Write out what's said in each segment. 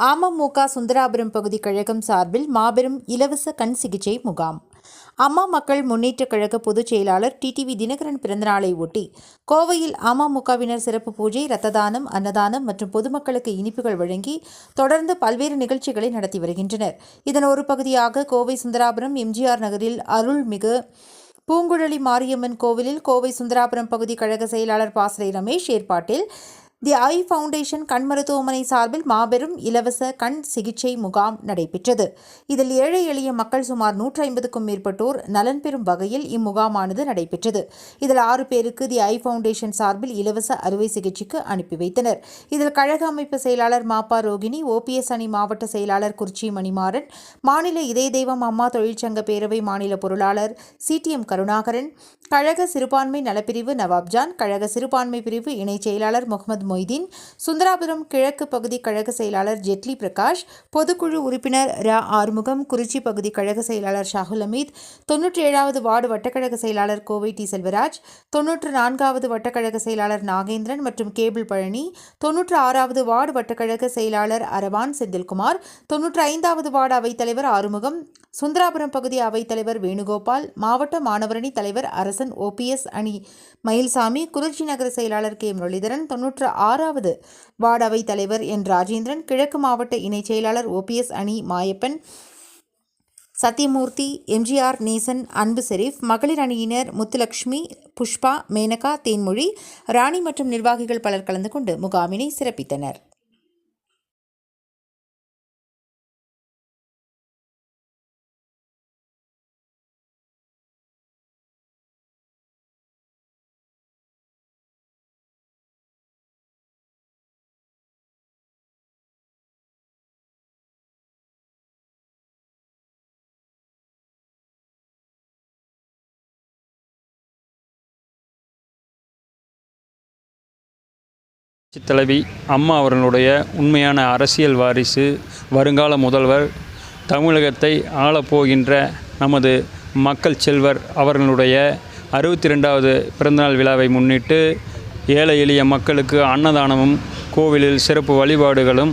அமமுக சுந்தராபுரம் பகுதி கழகம் சார்பில் மாபெரும் இலவச கண் சிகிச்சை முகாம். அம்மா மக்கள் முன்னேற்றக் கழக பொதுச் செயலாளர் டிடிவி தினகரன் பிறந்தநாளை ஒட்டி கோவையில் அமமுகவினர் சிறப்பு பூஜை ரத்ததானம் அன்னதானம் மற்றும் பொதுமக்களுக்கு இனிப்புகள் வழங்கி தொடர்ந்து பல்வேறு நிகழ்ச்சிகளை நடத்தி வருகின்றனர். இதன் ஒரு பகுதியாக கோவை சுந்தராபுரம் எம்ஜிஆர் நகரில் அருள்மிகு பூங்குழலி மாரியம்மன் கோவிலில் கோவை சுந்தராபுரம் பகுதி கழக செயலாளர் பாசறை ரமேஷ் ஏற்பாட்டில் தி ஐ ஃபவுண்டேஷன் கண் மருத்துவமனை சார்பில் மாபெரும் இலவச கண் சிகிச்சை முகாம் நடைபெற்றது. இதில் ஏழை எளிய மக்கள் சுமார் நூற்றி ஐம்பதுக்கும் மேற்பட்டோர் நலன் பெறும் வகையில் இம்முகாமானது நடைபெற்றது. இதில் ஆறு பேருக்கு தி ஐ ஃபவுண்டேஷன் சார்பில் இலவச அறுவை சிகிச்சைக்கு அனுப்பி வைத்தனர். இதில் கழக அமைப்பு செயலாளர் மாப்பா ரோகிணி ஓபிஎஸ் அணி மாவட்ட செயலாளர் குறிச்சி மணிமாறன் மாநில இதய தெய்வம் அம்மா தொழிற்சங்க பேரவை மாநில பொருளாளர் சிடிஎம் கருணாகரன் கழக சிறுபான்மை நலப்பிரிவு நவாப்ஜான் கழக சிறுபான்மை பிரிவு இணைச் செயலாளர் முகமது மொய்தீன் சுந்தராபுரம் கிழக்கு பகுதி கழக செயலாளர் ஜெட்லி பிரகாஷ் பொதுக்குழு உறுப்பினர் ரா ஆறுமுகம் குறிச்சி பகுதி கழக செயலாளர் ஷாகுல் அமீத் தொன்னூற்றி ஏழாவது வார்டு வட்டக்கழக செயலாளர் கோவை டி செல்வராஜ் தொன்னூற்று நான்காவது வட்டக்கழக செயலாளர் நாகேந்திரன் மற்றும் கேபிள் பழனி தொன்னூற்று ஆறாவது வார்டு வட்டக்கழக செயலாளர் அரவான் செந்தில்குமார் தொன்னூற்று ஐந்தாவது வார்டு அவைத்தலைவர் ஆறுமுகம் சுந்தராபுரம் பகுதி அவைத்தலைவர் வேணுகோபால் மாவட்ட மாணவரணி தலைவர் அரசன் ஓபிஎஸ் அணி மயில்சாமி குறிச்சி நகர செயலாளர் கே முரளிதரன் தொன்னூற்று ஆறாவது வார்டு தலைவர் என் ராஜேந்திரன் கிழக்கு மாவட்ட இணைச் செயலாளர் ஓபிஎஸ் அணி மாயப்பன் சத்யமூர்த்தி எம்ஜிஆர் நேசன் அன்பு செரீஃப் மகளிர் அணியினர் முத்துலக்ஷ்மி புஷ்பா மேனகா தேன்மொழி ராணி மற்றும் நிர்வாகிகள் பலர் கலந்து கொண்டு முகாமினை சிறப்பித்தனர். தலைவி அம்மா அவர்களுடைய உண்மையான அரசியல் வாரிசு வருங்கால முதல்வர் தமிழகத்தை ஆளப்போகின்ற நமது மக்கள் செல்வர் அவர்களுடைய அறுபத்தி ரெண்டாவது பிறந்தநாள் விழாவை முன்னிட்டு ஏழை எளிய மக்களுக்கு அன்னதானமும் கோவிலில் சிறப்பு வழிபாடுகளும்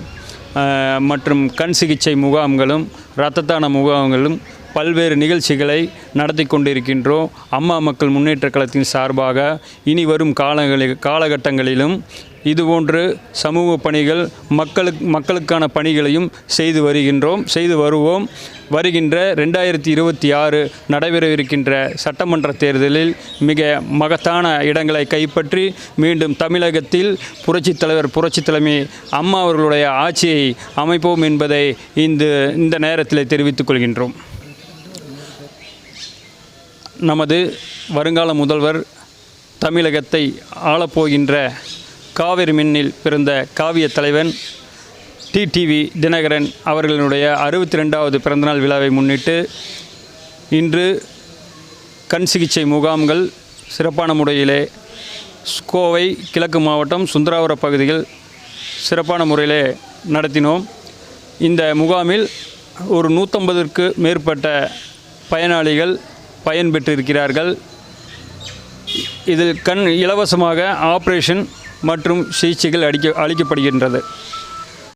மற்றும் கண் சிகிச்சை முகாம்களும் இரத்தத்தான முகாம்களும் பல்வேறு நிகழ்ச்சிகளை நடத்தி கொண்டிருக்கின்றோம். அம்மா மக்கள் முன்னேற்ற கழகத்தின் சார்பாக இனி வரும் காலங்களில் காலகட்டங்களிலும் இதுபோன்று சமூக பணிகள் மக்களுக்கு மக்களுக்கான பணிகளையும் செய்து வருகின்றோம். செய்து வருவோம். வருகின்ற ரெண்டாயிரத்தி இருபத்தி ஆறு நடைபெறவிருக்கின்ற சட்டமன்ற தேர்தலில் மிக மகத்தான இடங்களை கைப்பற்றி மீண்டும் தமிழகத்தில் புரட்சித் தலைவர் புரட்சி தலைமை அம்மா அவர்களுடைய ஆட்சியை அமைப்போம் என்பதை இந்த இந்த நேரத்தில் தெரிவித்துக் கொள்கின்றோம். நமது வருங்கால முதல்வர் தமிழகத்தை ஆளப்போகின்ற காவிரி மின்னில் பிறந்த காவிய தலைவன் டிடிவி தினகரன் அவர்களுடைய அறுபத்தி ரெண்டாவது பிறந்தநாள் விழாவை முன்னிட்டு இன்று கண் சிகிச்சை முகாம்கள் சிறப்பான முறையிலே கோவை கிழக்கு மாவட்டம் சுந்தராபுர பகுதியில் சிறப்பான முறையிலே நடத்தினோம். இந்த முகாமில் ஒரு நூற்றம்பதற்கு மேற்பட்ட பயனாளிகள் பயன்பெற்றிருக்கிறார்கள். இதில் கண் இலவசமாக ஆப்ரேஷன் மற்றும் சிகிச்சைகள் அளிக்க அளிக்கப்படுகின்றது.